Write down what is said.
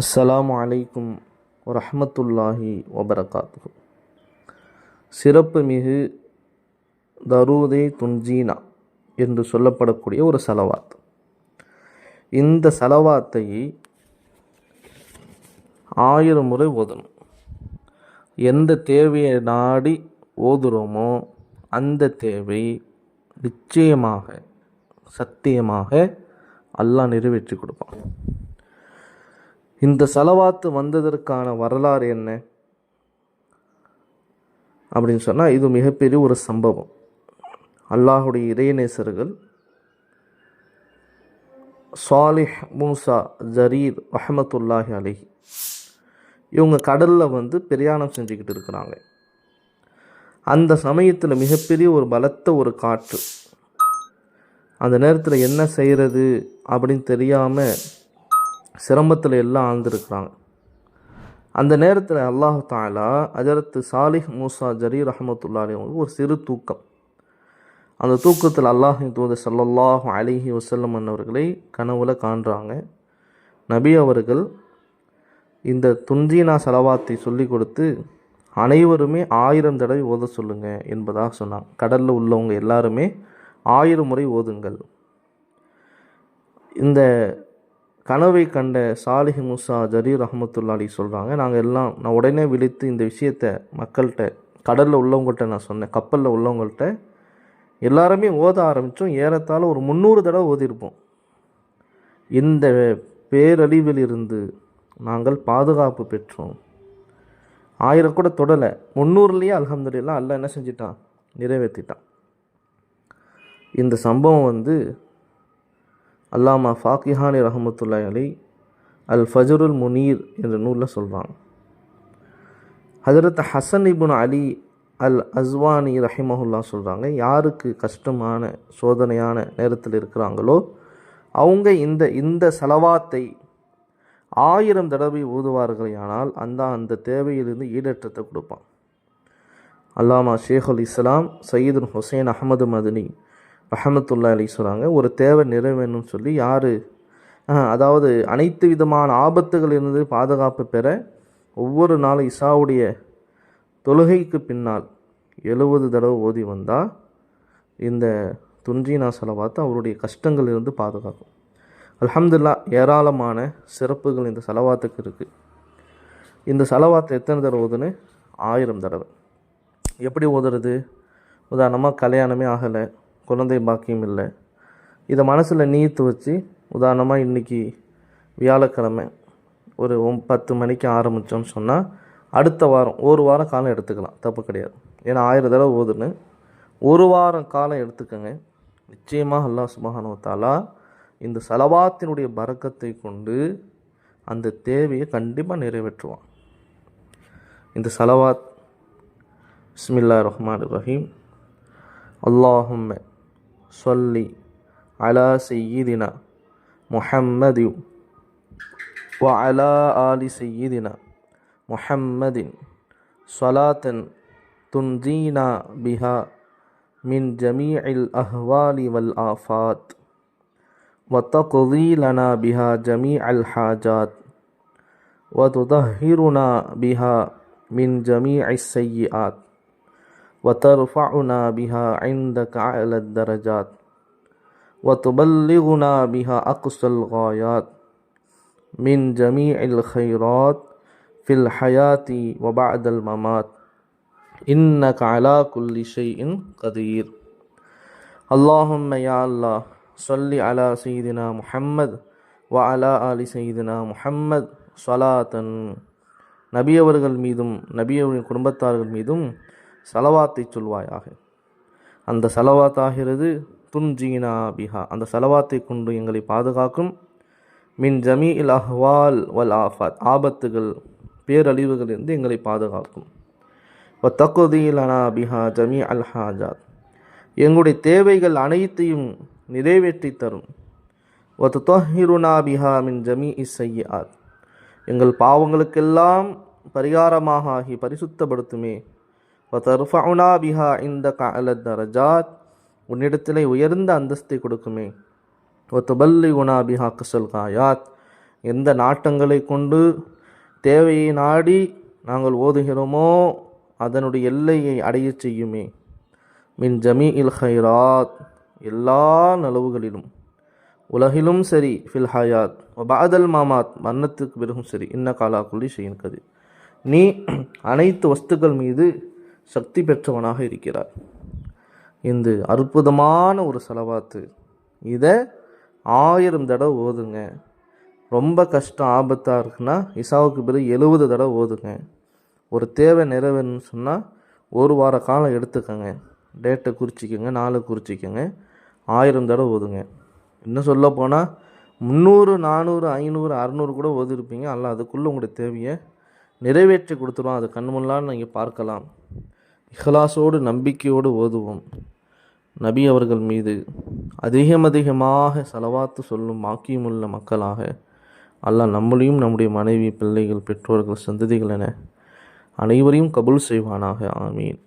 அஸ்ஸலாமு அலைக்கும் வரஹ்மத்துல்லாஹி வபரகாத்து சிறப்பு மிகு தரூதே துன்ஜீனா என்று சொல்லப்படக்கூடிய ஒரு சலவாத். இந்த சலவாத்தை ஆயிரம் முறை ஓதணும். எந்த தேவையை நாடி ஓதுறோமோ அந்த தேவை நிச்சயமாக சத்தியமாக அல்லாஹ் நிறைவேற்றி கொடுப்பான். இந்த செலவாத்து வந்ததற்கான வரலாறு என்ன? அப்படின்னு சொன்னால் இது மிகப்பெரிய ஒரு சம்பவம். அல்லாஹுடைய இறைநேசர்கள் சாலிஹ் மூசா ஜரீர் ரஹமத்துல்லாஹி அலிஹி இவங்க கடலில் வந்து பிரயாணம் செஞ்சுக்கிட்டு இருக்கிறாங்க. அந்த சமயத்தில் மிகப்பெரிய ஒரு பலத்த ஒரு காற்று. அந்த நேரத்தில் என்ன செய்கிறது அப்படின்னு தெரியாமல் சிரமத்தில் எல்லாம் ஆழ்ந்திருக்கிறாங்க. அந்த நேரத்தில் அல்லாஹு தாலா அஜரத்து சாலிஹ் மூசா ஜரீர் ரஹமத்துல்லாலே ஒரு சிறு தூக்கம். அந்த தூக்கத்தில் அல்லாஹின் தூதர் சல்லல்லாஹு அலிஹி வசல்லம் அவர்களை கனவுல காண்றாங்க. நபி அவர்கள் இந்த துன்ஜீனா செலவாத்தை சொல்லி கொடுத்து அனைவருமே ஆயிரம் தடவை ஓத சொல்லுங்க என்பதாக சொன்னாங்க. கடலில் உள்ளவங்க எல்லாருமே ஆயிரம் முறை ஓதுங்கள். இந்த கனவை கண்ட சாலிஹ் முசா ஜரீர் ரஹமத்துல்லாலி சொல்கிறாங்க நாங்கள் எல்லாம் நான் உடனே விழித்து இந்த விஷயத்த மக்கள்கிட்ட கடலில் உள்ளவங்கள்ட்ட நான் சொன்னேன். கப்பலில் உள்ளவங்கள்ட்ட எல்லாருமே ஓத ஆரம்பித்தோம் ஏறத்தாழ ஒரு முந்நூறு தடவை ஓதிருப்போம் இந்த பேரழிவிலிருந்து நாங்கள் பாதுகாப்பு பெற்றோம். ஆயிரம் கூட தொடலை. முந்நூறுலேயே அலமதுல்லா அல்ல என்ன செஞ்சிட்டான்? நிறைவேற்றிட்டான் இந்த சம்பவம் வந்து அல்லாமா ஃபாக்கிஹானி ரஹமத்துல்லாய் அலி அல் ஃபஜருல் முனீர் என்ற நூலில் சொல்கிறாங்க ஹஜரத் ஹசன் இபுன் அலி அல் அஸ்வானி ரஹிமஹுல்லா சொல்கிறாங்க யாருக்கு கஷ்டமான சோதனையான நேரத்தில் இருக்கிறாங்களோ அவங்க இந்த இந்த செலவாத்தை ஆயிரம் தடவை ஊதுவார்களேயானால் அந்த அந்த தேவையிலிருந்து ஈடேற்றத்தை கொடுப்பான். அல்லாமா ஷேகுல் இஸ்லாம் சயீதுன் ஹுசைன் அகமது மதுனி ரஹமத்துல்லா அலி சொல்கிறாங்க ஒரு தேவை நிறைவேணும்னு சொல்லி யார் அதாவது அனைத்து விதமான ஆபத்துகளிலிருந்து பாதுகாப்பு பெற ஒவ்வொரு நாளும் இசாவுடைய தொழுகைக்கு பின்னால் எழுபது தடவை ஓதி வந்தால் இந்த துன்ஜீனா செலவாத்து அவருடைய கஷ்டங்களிலிருந்து பாதுகாக்கும். அல்ஹம்துல்லா ஏராளமான சிறப்புகள் இந்த செலவாத்துக்கு இருக்குது இந்த செலவாத்தை எத்தனை தடவை ஓதுன்னு? ஆயிரம் தடவை. எப்படி ஓதுறது? உதாரணமாக கல்யாணமே ஆகலை. குழந்தை பாக்கியம் இல்லை. இதை மனசில் நீத்து வச்சு உதாரணமாக இன்றைக்கி வியாழக்கிழமை ஒரு பத்து மணிக்கு ஆரம்பித்தோம்னு சொன்னால் அடுத்த வாரம் ஒரு வாரம் காலம் எடுத்துக்கலாம். தப்பு கிடையாது. ஏன்னா ஆயிரம் தடவை ஓதுன்னு ஒரு வாரம் காலம் எடுத்துக்கோங்க. நிச்சயமாக அல்லாஹ் சுபஹானுவத்தாலா இந்த செலவாத்தினுடைய பறக்கத்தை கொண்டு அந்த தேவையை கண்டிப்பாக நிறைவேற்றுவான். இந்த செலவாத் பிஸ்மில்லா ரஹ்மான் ரஹீம். அல்லாஹும்ம صل على سيدنا محمد وعلى آل سيدنا محمد صلاة تنجينا بها من جميع الأهوال والآفات وتقضي لنا بها جميع الحاجات وتطهرنا بها من جميع السيئات. وترفعنا بها عندك أعلى الدرجات وتبلغنا بها أقصى الغايات من جميع الخيرات في الحياة وبعد الممات إنك على كل شيء قدير اللهم يا الله صل على سيدنا محمد وعلى آل سيدنا محمد صلاة நபி அவர்கள் மீதும் நபி அவர்களின் குடும்பத்தார்கள் மீதும் சலவாத்தை சொல்வாயாக. அந்த செலவாத்தாகிறது துன்ஜீனா பிஹா. அந்த சலவாத்தை கொண்டு எங்களை பாதுகாக்கும். மின் ஜமீ இல் அஹ்வால் வல் ஆஃபாத். ஆபத்துகள் பேரழிவுகளிலிருந்து எங்களை பாதுகாக்கும். வ தக்குதீலனா பிஹா ஜமீ அல் ஹாஜாத். எங்களுடைய தேவைகள் அனைத்தையும் நிறைவேற்றி தரும். வ துத்தஹிருனா பிஹா மின் ஜமீ இஸ் செய்யாத் எங்கள் பாவங்களுக்கெல்லாம் பரிகாரமாக ஆகி பரிசுத்தப்படுத்துமே. ஃபதர்ஃபவுனா பிஹா இந்த கஅல தரஜாத். உன்னிடத்திலே உயர்ந்த அந்தஸ்தை கொடுக்குமே. ஒத்துபல்லி உனா பிஹா கசல் காயாத். எந்த நாட்டங்களை கொண்டு தேவையை நாடி நாங்கள் ஓதுகிறோமோ அதனுடைய எல்லையை அடையச் செய்யுமே. மின் ஜமீ இல் ஹைராத். எல்லா நலவுகளிலும். உலகிலும் சரி ஃபில் ஹயாத். பாதல் மாமாத். மரணத்துக்கு பிறகும் சரி. இன்ன காலாக்குள்ளி செய்யும் கது நீ அனைத்து வஸ்துக்கள் மீது சக்தி பெற்றவனாக இருக்கிறார். இந்த அற்புதமான ஒரு செலவாத்து. இதை ஆயிரம் தடவை ஓதுங்க. ரொம்ப கஷ்டம் ஆபத்தாக இருக்குன்னா இசாவுக்கு பிறகு எழுபது தடவை ஓதுங்க. ஒரு தேவை நிறைவேறணும்னு சொன்னால் ஒரு வார காலம் எடுத்துக்கோங்க. டேட்டை குறிச்சிக்கோங்க நாளை குறிச்சிக்கோங்க. ஆயிரம் தடவை ஓதுங்க. இன்னும் சொல்ல போனால் முந்நூறு நானூறு ஐநூறு அறநூறு கூட ஓதிருப்பீங்க. அல்ல அதுக்குள்ளே உங்களுடைய தேவையை நிறைவேற்றி கொடுத்துருவோம் அது கண் முன்னால் நீங்கள் பார்க்கலாம். இஹ்லாசோடு நம்பிக்கையோடு ஓதுவோம். நபி அவர்கள் மீது அதிகம் அதிகமாக செலவாத்து சொல்லும் மாக்கியமுள்ள மக்களாக அல்லாஹ் நம்மளையும் நம்முடைய மனைவி பிள்ளைகள் பெற்றோர்கள் சந்ததிகள் என அனைவரையும் கபுல் செய்வானாக. ஆமீன்.